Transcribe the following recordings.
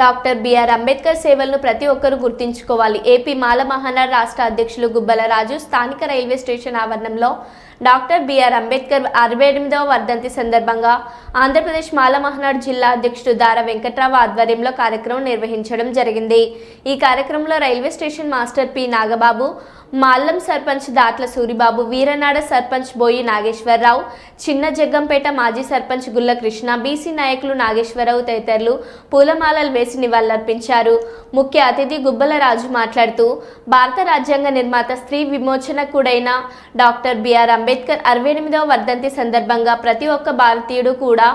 Doctor BR Ambedkar సేవలను ప్రతి ఒక్కరూ గుర్తించుకోవాలి. ఏపీ మాల మహానాడు రాష్ట్ర అధ్యక్షులు గుబ్బల రాజు స్థానిక రైల్వే స్టేషన్ ఆవరణంలో డాక్టర్ బిఆర్ అంబేద్కర్ అరవై ఎనిమిదవ వర్ధంతి సందర్భంగా ఆంధ్రప్రదేశ్ మాలమహనాడు జిల్లా అధ్యక్షుడు దార వెంకట్రావు ఆధ్వర్యంలో కార్యక్రమం నిర్వహించడం జరిగింది. ఈ కార్యక్రమంలో railway station master P. Nagababu Mallam sarpanch Datla Suribabu Veeranada sarpanch Boyi Nageswararao చిన్న జగ్గంపేట మాజీ సర్పంచ్ గుల్ల కృష్ణ బీసీ నాయకులు నాగేశ్వరరావు తదితరులు పూలమాలలు వేసి నివాళులర్పించారు. ముఖ్య అతిథి గుబ్బల రాజు మాట్లాడుతూ భారత రాజ్యాంగ నిర్మాత స్త్రీ విమోచనకుడైన డాక్టర్ బిఆర్ అంబేద్కర్ అరవై ఎనిమిదవ వర్ధంతి సందర్భంగా ప్రతి ఒక్క భారతీయుడు కూడా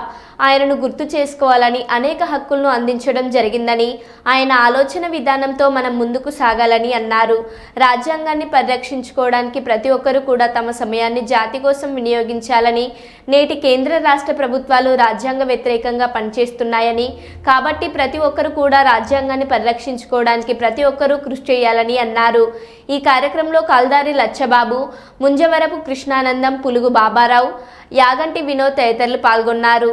ఆయనను గుర్తు చేసుకోవాలని అనేక హక్కులను అందించడం జరిగిందని ఆయన ఆలోచన విధానంతో మనం ముందుకు సాగాలని అన్నారు. రాజ్యాంగాన్ని పరిరక్షించుకోవడానికి ప్రతి ఒక్కరూ కూడా తమ సమయాన్ని జాతి కోసం వినియోగించాలని నేటి కేంద్ర రాష్ట్ర ప్రభుత్వాలు రాజ్యాంగ వ్యతిరేకంగా పనిచేస్తున్నాయని కాబట్టి ప్రతి ఒక్కరు కూడా రాజ్యాంగాన్ని పరిరక్షించుకోవడానికి ప్రతి ఒక్కరూ కృషి చేయాలని అన్నారు. ఈ కార్యక్రమంలో కాల్దారి లచ్చబాబు ముంజవరపు కృష్ణానందం పులుగు బాబారావు యాగంటి వినోద్ తదితరులు పాల్గొన్నారు.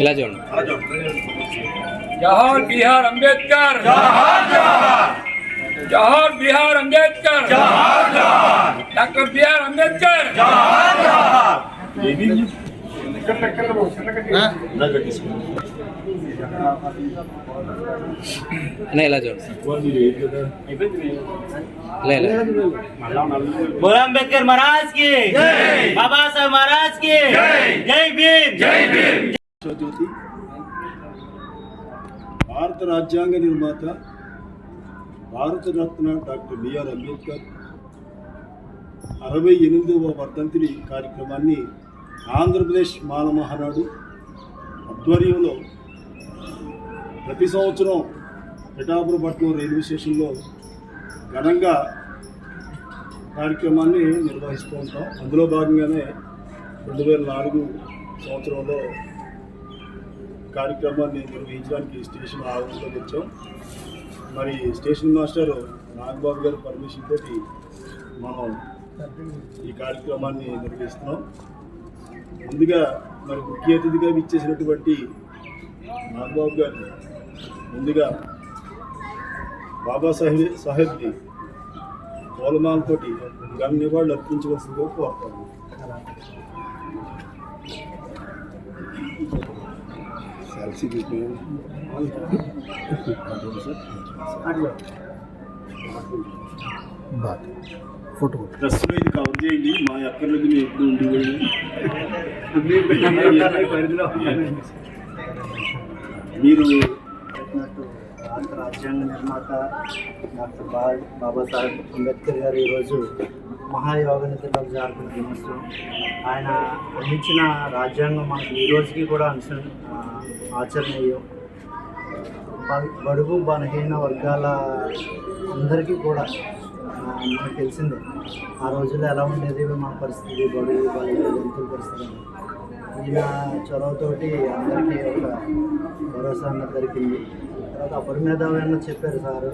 ఇలా చూడండి జవహర్ బిహార్ అంబేద్కర్ జవహర్ బిహార్ అంబేద్కర్ డాక్టర్ బిఆర్ అంబేద్కర్ అన్న ఇలా చూడండి ఇలా ఇలా बोल अम्बेडकर महाराज की बाबा साहब महाराज की जय भीम जय भीम జ్యోతి. భారత రాజ్యాంగ నిర్మాత భారతరత్న డాక్టర్ బిఆర్ అంబేద్కర్ అరవై ఎనిమిదవ వర్ధంతిని కార్యక్రమాన్ని ఆంధ్రప్రదేశ్ మాల మహానాడు ఆధ్వర్యంలో ప్రతి సంవత్సరం పిఠాపురపట్నం రైల్వే స్టేషన్లో ఘనంగా కార్యక్రమాన్ని నిర్వహిస్తూ ఉంటాం. అందులో భాగంగానే రెండు వేల నాలుగు సంవత్సరంలో కార్యక్రమాన్ని నిర్వహించడానికి స్టేషన్ ఆవరణలోకి వచ్చాం మరి స్టేషన్ మాస్టర్ నాగబాబు గారి పర్మిషన్ తోటి మనం ఈ కార్యక్రమాన్ని నిర్వహిస్తున్నాం. ముందుగా మరి ముఖ్య అతిథిగా ఇచ్చేసినటువంటి నాగబాబు గారిని ముందుగా బాబాసాహెబ్ సాహెబ్ని పూలమాలతోటి ఘన నివాళులు అర్పించవలసిందిగా కోరుతాను సెల్ఫీ ప్రస్తుతం ఇది కవర్ చేయండి మా ఎక్కర్లకి మేము ఎప్పుడు ఉండేవాళ్ళు మీరు చెప్పినట్టు భారత రాజ్యాంగ నిర్మాత డాక్టర్ బా బాబాసాహెబ్ అంబేద్కర్ గారు ఈరోజు మహాయోగ నిధులకు జారుకున్న దినోత్సవం. ఆయన అందించిన రాజ్యాంగం మనకు ఈ రోజుకి కూడా అనుస ఆచరణీయం. బడుగు బలహీన వర్గాల అందరికీ కూడా మనకు తెలిసిందే. ఆ రోజుల్లో ఎలా ఉండేది మన పరిస్థితి బడుగు బలహీన వర్గాల పరిస్థితి ఈయన చొరవతోటి అందరికీ ఒక భరోసా అన్నది దొరికింది. తర్వాత అపరిమేధావి చెప్పారు సారు.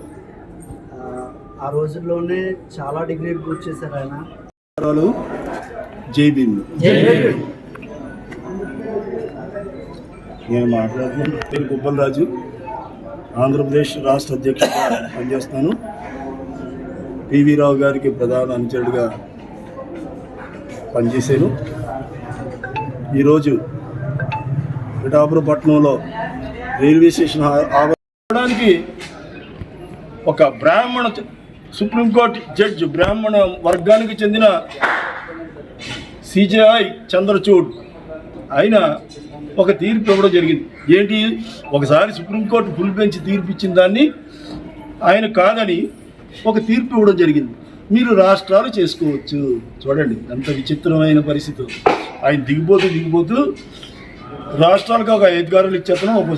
ఆ రోజుల్లోనే చాలా డిగ్రీలు పూర్తి చేశారు ఆయన. జై భీమ్. నేను మాట్లాడుతున్నాను. పేరు గుబ్బలరాజు ఆంధ్రప్రదేశ్ రాష్ట్ర అధ్యక్షుడిగా పనిచేస్తాను పివి రావు గారికి ప్రధాన అనుచరుడిగా పనిచేశాను. ఈరోజు పిఠాపురపట్నంలో రైల్వే స్టేషన్ ఆ- ఆవరణకి ఒక బ్రాహ్మణ సుప్రీంకోర్టు జడ్జి బ్రాహ్మణ వర్గానికి చెందిన సిజేఐ చంద్రచూడ్. ఆయన ఒక తీర్పు ఇవ్వడం జరిగింది. ఏంటి? ఒకసారి సుప్రీంకోర్టు ఫుల్ బెంచ్ తీర్పు ఇచ్చిన దాన్ని ఆయన కాదని ఒక తీర్పు ఇవ్వడం జరిగింది. మీరు రాష్ట్రాలు చేసుకోవచ్చు. చూడండి ఎంత విచిత్రమైన పరిస్థితి. ఆయన దిగిపోతూ దిగిపోతూ రాష్ట్రాలకు ఒక అధికారులు ఇచ్చేతనం ఒక